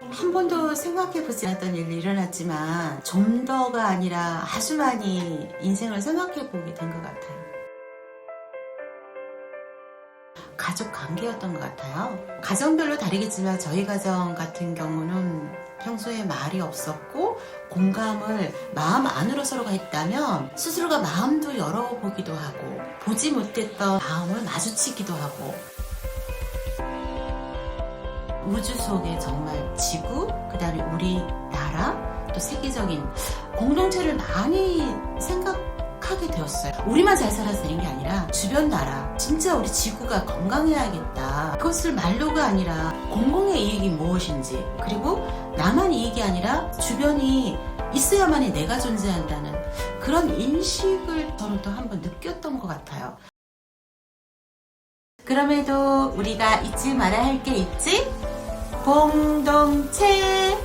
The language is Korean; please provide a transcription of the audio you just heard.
한 번도 생각해보지 않았던 일이 일어났지만 좀 더가 아니라 아주 많이 인생을 생각해보게 된 것 같아요. 가족 관계였던 것 같아요. 가정별로 다르겠지만 저희 가정 같은 경우는 평소에 말이 없었고 공감을 마음 안으로 서로가 했다면 스스로가 마음도 열어보기도 하고 보지 못했던 마음을 마주치기도 하고 우주 속에 정말 지구, 그 다음에 우리나라, 또 세계적인 공동체를 많이 생각하게 되었어요. 우리만 잘 살아서 되는 게 아니라 주변 나라, 진짜 우리 지구가 건강해야겠다. 그것을 말로가 아니라 공공의 이익이 무엇인지, 그리고 나만 이익이 아니라 주변이 있어야만이 내가 존재한다는 그런 인식을 저는 또 한번 느꼈던 것 같아요. 그럼에도 우리가 잊지 말아야 할 게 있지? 공동체